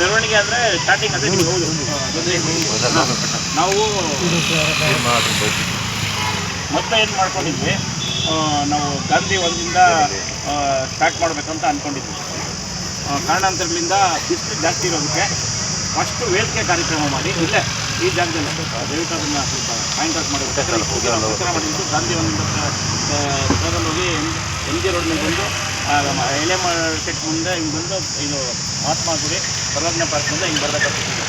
ಮೆರವಣಿಗೆ ಅಂದ್ರೆ ಸ್ಟಾರ್ಟಿಂಗ್ ಅದೇ ನೀವು ಹೌದು. ನಾವು ಮತ್ತೆ ಏನು ಮಾಡ್ಕೊಂಡಿದ್ವಿ? ನಾವು ಗಾಂಧಿ ಒಂದಿಂದ ಸ್ಟಾರ್ಟ್ ಮಾಡಬೇಕಂತ ಅಂದ್ಕೊಂಡಿದ್ವಿ ಆ, ಕಾರಣಾಂತರಗಳಿಂದ ಬಿಸಿಲು ಜಾಸ್ತಿ ಇರೋದಕ್ಕೆ ಫಸ್ಟ್ ವೇದಿಕೆ ಕಾರ್ಯಕ್ರಮ ಮಾಡಿ. ಇಲ್ಲೇ ಈ ಜಾಗದಲ್ಲಿ. ದಯವಿಟ್ಟು ಅದನ್ನು ಸ್ವಲ್ಪ ಪಾಯಿಂಟ್ ಔಟ್ ಮಾಡಿ. ಪ್ರಚಾರ ಮಾಡಿದ್ದು ಗಾಂಧಿ ಒಂದಿಂದ ಹೋಗಿ ಎಂ ಜಿ ರೋಡ್ ಮೇಲೆ ಬಂದು ಎಲೆ ಮಾರ್ಕೆಟ್ ಮುಂದೆ ಹಿಂಗೆ ಬಂದು ಇದು ಮಹಾತ್ಮ ಗುಡಿ ಪರ್ವಜ್ಞ ಪಾರ್ಕ್ ಮುಂದೆ ಹಿಂಗೆ ಬರಬೇಕಾಗ್ತಿತ್ತು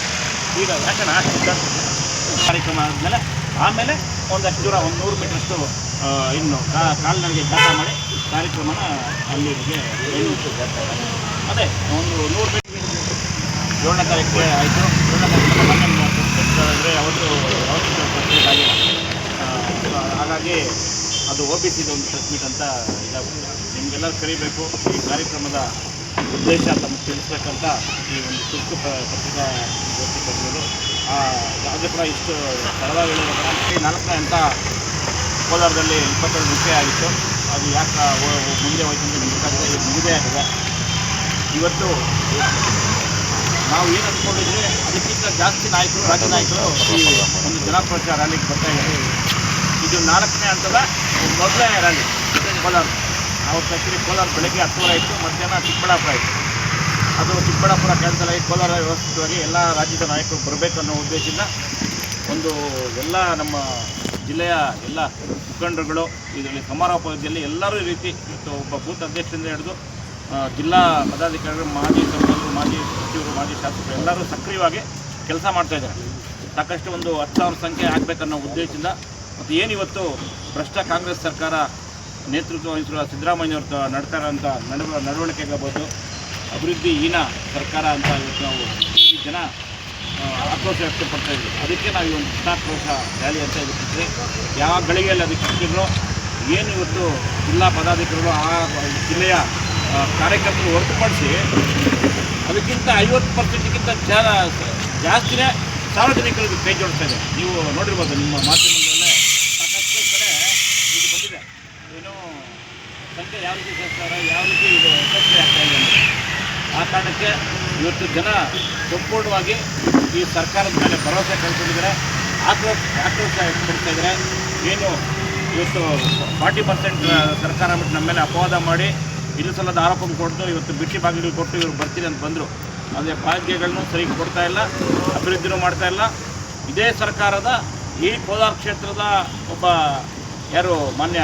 ಈಗ ಯಾಕಣ್ಣ ಕಾರ್ಯಕ್ರಮ ಆದಮೇಲೆ, ಆಮೇಲೆ ಒಂದಷ್ಟು ದೂರ ಒಂದು ನೂರು ಮೀಟ್ರಷ್ಟು ಇನ್ನು ಕಾಲ್ನಡಿಗೆ ಜಾತ ಮಾಡಿ ಕಾರ್ಯಕ್ರಮನ ಅಲ್ಲಿಗೆ ಅದೇ ಒಂದು ನೂರು ಮೀಟರ್ ಏಳನೇ ತಾರೀಕು ಆಯಿತು. ಏಳನೇ ತಾರೀಕು ಅವತ್ತು ಅವತ್ತು ಆಗಿಲ್ಲ ಹಾಗಾಗಿ ಅದು ಒ ಬಿ ಸಿದು ಒಂದು ಪ್ರೆಸ್ ಮೀಟ್ ಅಂತ ಇದಾಗುತ್ತೆ. ನಿಮಗೆಲ್ಲರೂ ಕರಿಬೇಕು. ಈ ಕಾರ್ಯಕ್ರಮದ ಉದ್ದೇಶ ತಮಗೆ ತಿಳಿಸ್ಬೇಕಂತ ಈ ಒಂದು ತುರ್ತು ಪತ್ರಿಕಾ ಕರೆಯೋದು ಯಾವುದೇ ಕೂಡ ಇಷ್ಟು ಸ್ಥಳವಾಗಿ ನಾಲ್ಕನೇ ಅಂತ ಕೋಲಾರದಲ್ಲಿ ಇಪ್ಪತ್ತೆರಡು ನಿಮಿಷ ಆಗಿತ್ತು. ಅದು ಯಾಕೆ ಮುಂದೆ ಹೋಯ್ತು ಅಂತ ನಿಮ್ಗೆ ಮುಗಿದೇ ಆಗಿದೆ. ಇವತ್ತು ನಾವು ಏನು ಅಂದ್ಕೊಂಡಿದ್ರೆ ಅದಕ್ಕಿಂತ ಜಾಸ್ತಿ ನಾಯಕರು ರಾಜ್ಯ ನಾಯಕರು ಈ ಒಂದು ಜನಪ್ರಚಾರ ರ್ಯಾಲಿಗೆ ಬರ್ತಾ ಇದ್ದಾರೆ. ಇದು ನಾಲ್ಕನೇ ಹಂತದ ಮೊದಲನೇ ರ್ಯಾಲಿ ಕೋಲಾರ. ನಾವು ಕಚೇರಿ ಕೋಲಾರ ಬೆಳಗ್ಗೆ ಹತ್ತುವರೆ ಇತ್ತು ಮಧ್ಯಾಹ್ನ ಚಿಕ್ಕಬಳ್ಳಾಪುರ ಇತ್ತು ಅದು ಚಿಕ್ಕಬಳ್ಳಾಪುರ ಕ್ಯಾನ್ಸಲ್ ಆಗಿ ಕೋಲಾರ ವ್ಯವಸ್ಥಿತವಾಗಿ ಎಲ್ಲ ರಾಜ್ಯದ ನಾಯಕರು ಬರಬೇಕು ಅನ್ನೋ ಉದ್ದೇಶದಿಂದ ಒಂದು ಎಲ್ಲ ನಮ್ಮ ಜಿಲ್ಲೆಯ ಎಲ್ಲ ಮುಖಂಡರುಗಳು, ಇದರಲ್ಲಿ ಸಮಾರೋಪದಲ್ಲಿ ಎಲ್ಲರೂ ಈ ರೀತಿ ಒಬ್ಬ ಬೂತ್ ಅಧ್ಯಕ್ಷರಿಂದ ಹಿಡಿದು ಜಿಲ್ಲಾ ಪದಾಧಿಕಾರಿಗಳು, ಮಾಜಿ ಸಂಸದರು, ಮಾಜಿ ಸಚಿವರು, ಮಾಜಿ ಶಾಸಕರು ಎಲ್ಲರೂ ಸಕ್ರಿಯವಾಗಿ ಕೆಲಸ ಮಾಡ್ತಾಯಿದ್ದಾರೆ ಸಾಕಷ್ಟು ಒಂದು ಹತ್ತು ಸಾವಿರ ಸಂಖ್ಯೆ ಆಗಬೇಕನ್ನೋ ಉದ್ದೇಶದಿಂದ ಮತ್ತು ಏನಿವತ್ತು ಭ್ರಷ್ಟ ಕಾಂಗ್ರೆಸ್ ಸರ್ಕಾರ ನೇತೃತ್ವ ವಹಿಸಿರುವ ಸಿದ್ದರಾಮಯ್ಯವ್ರ ಅಂತ ನಡವ ನಡವಳಿಕೆಗಾಗ್ಬೋದು. ಅಭಿವೃದ್ಧಿ ಹೀನ ಸರ್ಕಾರ ಅಂತ ಇವತ್ತು ನಾವು ಈ ಜನ ಆಕ್ರೋಶ ವ್ಯಕ್ತಪಡ್ತಾ ಇದ್ವಿ ಅದಕ್ಕೆ ನಾವು ಈ ಒಂದು ಕೃಷ್ಣಾಕ್ರೋಶ ರ್ಯಾಲಿ ಅಂತ ಇದಕ್ಕಿದ್ವಿ ಯಾವ ಗಳಿಗೆಯಲ್ಲಿ ಅದಕ್ಕೆ ಸಿಕ್ಕಿದ್ರು, ಏನು ಇವತ್ತು ಜಿಲ್ಲಾ ಪದಾಧಿಕಾರಿಗಳು ಆ ಜಿಲ್ಲೆಯ ಕಾರ್ಯಕರ್ತರು ಹೊರತುಪಡಿಸಿ ಅದಕ್ಕಿಂತ ಐವತ್ತು ಪರ್ಸೆಂಟ್ಗಿಂತ ಜಾಸ್ತಿನೇ ಸಾರ್ವಜನಿಕರಿಗೆ ಕೈ ಜೋಡಿಸ್ತಾ ಇದೆ ನೀವು ನೋಡಿರ್ಬೋದು ನಿಮ್ಮ ಮಾಧ್ಯಮದಲ್ಲೇ ಸಾಕಷ್ಟು ಕಡೆ ಇದು ಬಂದಿದೆ ಏನು ಯಾವ ರೀತಿ ಇದು ಆ ಕಾರಣಕ್ಕೆ ಇವತ್ತು ಜನ ಸಂಪೂರ್ಣವಾಗಿ ಈ ಸರ್ಕಾರದ ಮೇಲೆ ಭರವಸೆ ಕಳ್ಕೊಂಡಿದ್ದಾರೆ. ಆಕ್ರೋಶ ಆಕ್ರೋಶ ವ್ಯಕ್ತಪಡಿಸ್ತಾ ಇದ್ದಾರೆ. ಏನು ಇವತ್ತು ಫಾರ್ಟಿ ಪರ್ಸೆಂಟ್ ಸರ್ಕಾರ ಬಿಟ್ಟು ನಮ್ಮ ಮೇಲೆ ಅಪವಾದ ಮಾಡಿ ಇಲ್ಲಿ ಸಲದ ಆರೋಪ ಕೊಟ್ಟು ಇವತ್ತು ಬಿಟ್ಟಿ ಬಾಗಿಲು ಕೊಟ್ಟು ಇವರು ಬರ್ತೀರಿ ಅಂತ ಬಂದರು. ಅದೇ ಭಾಗ್ಯಗಳನ್ನು ಸರಿ ಕೊಡ್ತಾ ಇಲ್ಲ, ಅಭಿವೃದ್ಧಿನೂ ಮಾಡ್ತಾ ಇಲ್ಲ. ಇದೇ ಸರ್ಕಾರದ ಈ ಕೋಲಾರ ಕ್ಷೇತ್ರದ ಒಬ್ಬ ಯಾರು ಮಾನ್ಯ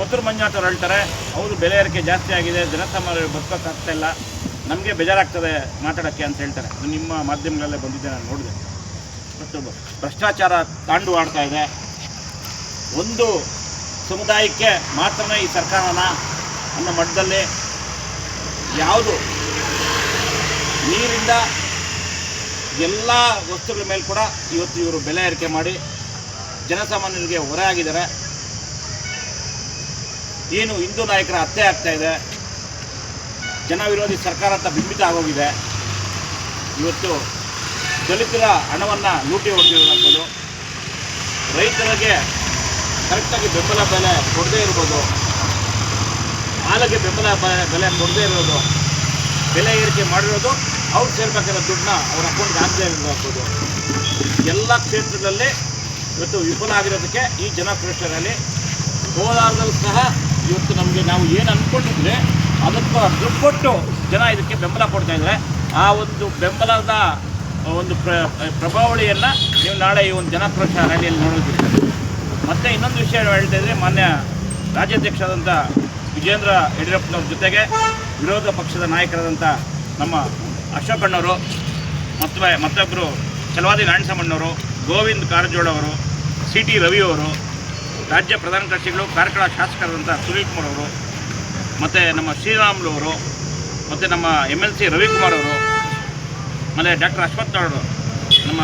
ಕೊತ್ತೂರು ಮಂಜುನಾಥ್ ಅವ್ರು ಹೇಳ್ತಾರೆ, ಹೌದು, ಬೆಲೆ ಏರಿಕೆ ಜಾಸ್ತಿ ಆಗಿದೆ ಜನಸಾಮಾನ್ಯರು ಬದುಕೋಕ್ಕಾಗ್ತಾ ಇಲ್ಲ. ನಮಗೆ ಬೇಜಾರಾಗ್ತದೆ ಮಾತಾಡೋಕ್ಕೆ ಅಂತ ಹೇಳ್ತಾರೆ. ಅದು ನಿಮ್ಮ ಮಾಧ್ಯಮಗಳಲ್ಲೇ ಬಂದಿದ್ದೆ ನಾನು ನೋಡಿದೆ. ಮತ್ತು ಭ್ರಷ್ಟಾಚಾರ ತಾಂಡು ಆಡ್ತಾ ಇದೆ. ಒಂದು ಸಮುದಾಯಕ್ಕೆ ಮಾತ್ರನೇ ಈ ಸರ್ಕಾರನ ಅನ್ನೋ ಮಟ್ಟದಲ್ಲಿ ಯಾವುದು ನೀರಿಂದ ಎಲ್ಲ ವಸ್ತುಗಳ ಮೇಲೆ ಕೂಡ ಇವತ್ತು ಇವರು ಬೆಲೆ ಏರಿಕೆ ಮಾಡಿ, ಜನಸಾಮಾನ್ಯರಿಗೆ ಹೊರೆ ಆಗಿದ್ದಾರೆ. ಏನು ಹಿಂದೂ ನಾಯಕರ ಹತ್ಯೆ ಆಗ್ತಾ ಇದೆ, ಜನ ವಿರೋಧಿ ಸರ್ಕಾರ ಅಂತ ಬಿಂಬಿತ ಆಗೋಗಿದೆ. ಇವತ್ತು ದಲಿತರ ಹಣವನ್ನು ಲೂಟಿ ಹೊಡೆದಿರೋದಾಗ್ಬೋದು. ರೈತರಿಗೆ ಕರೆಕ್ಟಾಗಿ ಬೆಂಬಲ ಬೆಲೆ ಕೊಡದೇ ಇರ್ಬೋದು. ಹಾಲಿಗೆ ಬೆಂಬಲ ಬೆಲೆ ಕೊಡದೇ ಇರೋದು. ಬೆಲೆ ಏರಿಕೆ ಮಾಡಿರೋದು, ಅವ್ರು ಸೇರ್ಬೇಕಾಗಿರೋ ದುಡ್ಡನ್ನ ಅವ್ರ ಅಕೌಂಟ್ಗೆ ಹಾಕದೇ ಇರೋದಾಗ್ಬೋದು. ಎಲ್ಲ ಕ್ಷೇತ್ರದಲ್ಲಿ ಇವತ್ತು ವಿಫಲ ಆಗಿರೋದಕ್ಕೆ ಈ ಜನಾಕ್ರೋಶದಲ್ಲಿ ಕೋಲಾರದಲ್ಲೂ ಸಹ ಇವತ್ತು ನಮಗೆ ನಾವು ಏನು ಅಂದ್ಕೊಂಡಿದ್ರೆ ಅದಕ್ಕೂ ದುಡ್ಡು ಜನ ಇದಕ್ಕೆ ಬೆಂಬಲ ಕೊಡ್ತಾ ಇದ್ದಾರೆ. ಆ ಒಂದು ಬೆಂಬಲದ ಒಂದು ಪ್ರ ಪ್ರಭಾವಳಿಯನ್ನು ನೀವು ನಾಳೆ ಈ ಒಂದು ಜನಕ್ರೋಶ ರ್ಯಾಲಿಯಲ್ಲಿ ನೋಡೋದಿಲ್ಲ ಮತ್ತು ಇನ್ನೊಂದು ವಿಷಯ ಹೇಳ್ತಾ ಇದ್ದರೆ ಮಾನ್ಯ ರಾಜ್ಯಾಧ್ಯಕ್ಷರಾದಂಥ ವಿಜೇಂದ್ರ ಯಡಿಯೂರಪ್ಪನವ್ರ ಜೊತೆಗೆ ವಿರೋಧ ಪಕ್ಷದ ನಾಯಕರಾದಂಥ ನಮ್ಮ ಅಶೋಕಣ್ಣವರು ಮತ್ತು ಮತ್ತೊಬ್ಬರು ಚಲವಾದಿ ನಾರಾಯಣಸ್ವಾಮಣ್ಣವರು ಗೋವಿಂದ್ ಕಾರಜೋಳವರು ಸಿ ಟಿ ರವಿ ಅವರು ರಾಜ್ಯ ಪ್ರಧಾನ ಕಾರ್ಯದರ್ಶಿಗಳು, ಕಾರ್ಕಳ ಶಾಸಕರಾದಂಥ ಸುನೀಲ್ ಕುಮಾರ್ ಅವರು, ಮತ್ತು ನಮ್ಮ ಶ್ರೀರಾಮುಲು ಅವರು, ಮತ್ತು ನಮ್ಮ ಎಂ ಎಲ್ ಸಿ ರವಿಕುಮಾರ್ ಅವರು, ಮತ್ತು ಡಾಕ್ಟರ್ ಅಶ್ವಥ್ ಅವರು, ನಮ್ಮ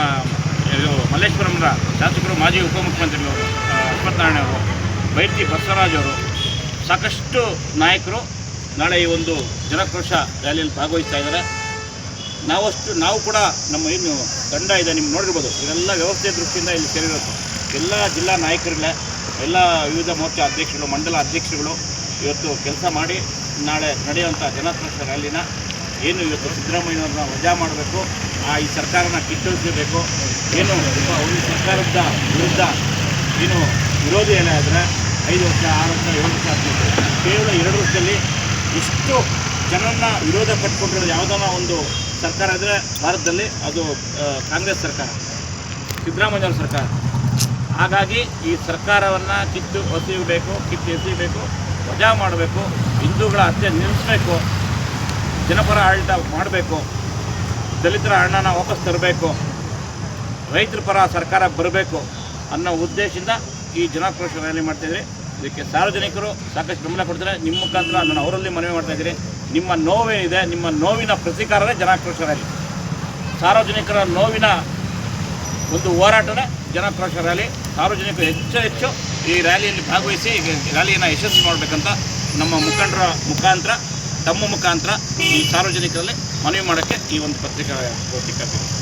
ಇದು ಮಲ್ಲೇಶ್ವರಂನ ಶಾಸಕರು, ಮಾಜಿ ಉಪಮುಖ್ಯಮಂತ್ರಿಗಳು ಅಶ್ವಥ್ ನಾರಾಯಣ ಅವರು ಬೈತಿ ಬಸವರಾಜ್ ಅವರು, ಸಾಕಷ್ಟು ನಾಯಕರು ನಾಳೆ ಈ ಒಂದು ಜನಕ್ರೋಶ ರ್ಯಾಲಿಯಲ್ಲಿ ಭಾಗವಹಿಸ್ತಾ ಇದ್ದಾರೆ. ನಾವಷ್ಟು, ನಾವು ಕೂಡ ನಮ್ಮ ಏನು ತಂಡ ಇದೆ, ನಿಮ್ಗೆ ನೋಡಿರ್ಬೋದು, ಇದೆಲ್ಲ ವ್ಯವಸ್ಥೆ ದೃಷ್ಟಿಯಿಂದ ಇಲ್ಲಿ ಸೇರಿರೋದು. ಎಲ್ಲ ಜಿಲ್ಲಾ ನಾಯಕರಿಲ್ಲ. ಎಲ್ಲ ವಿವಿಧ ಮೋರ್ಚಾ ಅಧ್ಯಕ್ಷಗಳು ಮಂಡಲ ಅಧ್ಯಕ್ಷರುಗಳು ಇವತ್ತು ಕೆಲಸ ಮಾಡಿ ನಾಳೆ ನಡೆಯುವಂಥ ಜನಾಕ್ರೋಶ ರ್ಯಾಲಿನ ಏನು ಇವತ್ತು ಸಿದ್ದರಾಮಯ್ಯವ್ರನ್ನ ವಜಾ ಮಾಡಬೇಕು, ಆ ಈ ಸರ್ಕಾರನ ಕಿತ್ತೊಳಿಸಬೇಕು ಏನು ಒಂದು ಸರ್ಕಾರದ ವಿರುದ್ಧ ಏನು ವಿರೋಧಿ ಎಲೆ ಆದರೆ ಐದು ವರ್ಷ, ಆರು ವರ್ಷ, ಏಳು ವರ್ಷ ಆಗ್ತದೆ ಕೇವಲ ಎರಡು ವರ್ಷದಲ್ಲಿ ಇಷ್ಟು ಜನನ್ನ ವಿರೋಧ ಪಟ್ಕೊಂಡಿರೋದು ಯಾವುದನ್ನ ಒಂದು ಸರ್ಕಾರ ಇದ್ದರೆ ಭಾರತದಲ್ಲಿ ಅದು ಕಾಂಗ್ರೆಸ್ ಸರ್ಕಾರ, ಸಿದ್ದರಾಮಯ್ಯವ್ರ ಸರ್ಕಾರ. ಹಾಗಾಗಿ ಈ ಸರ್ಕಾರವನ್ನು ಕಿತ್ತು ಎಸೆಯಬೇಕು ಕಿತ್ತು ಎಸೆಯಬೇಕು, ವಜಾ ಮಾಡಬೇಕು, ಹಿಂದೂಗಳ ಹತ್ಯೆ ನಿಲ್ಲಿಸಬೇಕು, ಜನಪರ ಆಡಳಿತ ಮಾಡಬೇಕು, ದಲಿತರ ಹಣನ ವಾಪಸ್ ತರಬೇಕು, ರೈತರ ಪರ ಸರ್ಕಾರ ಬರಬೇಕು ಅನ್ನೋ ಉದ್ದೇಶದಿಂದ ಈ ಜನಾಕ್ರೋಶ ರ್ಯಾಲಿ ಮಾಡ್ತಾಯಿದ್ರಿ ಇದಕ್ಕೆ ಸಾರ್ವಜನಿಕರು ಸಾಕಷ್ಟು ಬೆಂಬಲ ಕೊಡ್ತಾರೆ. ನಿಮ್ಮ ಮುಖಾಂತರ ನಾನು ಅವರಲ್ಲಿ ಮನವಿ ಮಾಡ್ತಾ ಇದ್ದೀನಿ. ನಿಮ್ಮ ನೋವೇನಿದೆ, ನಿಮ್ಮ ನೋವಿನ ಪ್ರತೀಕಾರವೇ ಜನಾಕ್ರೋಶ ರ್ಯಾಲಿ. ಸಾರ್ವಜನಿಕರ ನೋವಿನ ಒಂದು ಹೋರಾಟದ ಜನಾಕ್ರೋಶ ರ್ಯಾಲಿ. ಸಾರ್ವಜನಿಕರು ಹೆಚ್ಚು ಹೆಚ್ಚು ಈ ರ್ಯಾಲಿಯಲ್ಲಿ ಭಾಗವಹಿಸಿ ಈ ರ್ಯಾಲಿಯನ್ನು ಯಶಸ್ವಿ ಮಾಡಬೇಕಂತ ನಮ್ಮ ಮುಖಂಡರ ಮುಖಾಂತರ, ತಮ್ಮ ಮುಖಾಂತರ ಈ ಸಾರ್ವಜನಿಕರಲ್ಲಿ ಮನವಿ ಮಾಡೋಕ್ಕೆ ಈ ಒಂದು ಪತ್ರಿಕಾ ಕರೆದಿದೆ.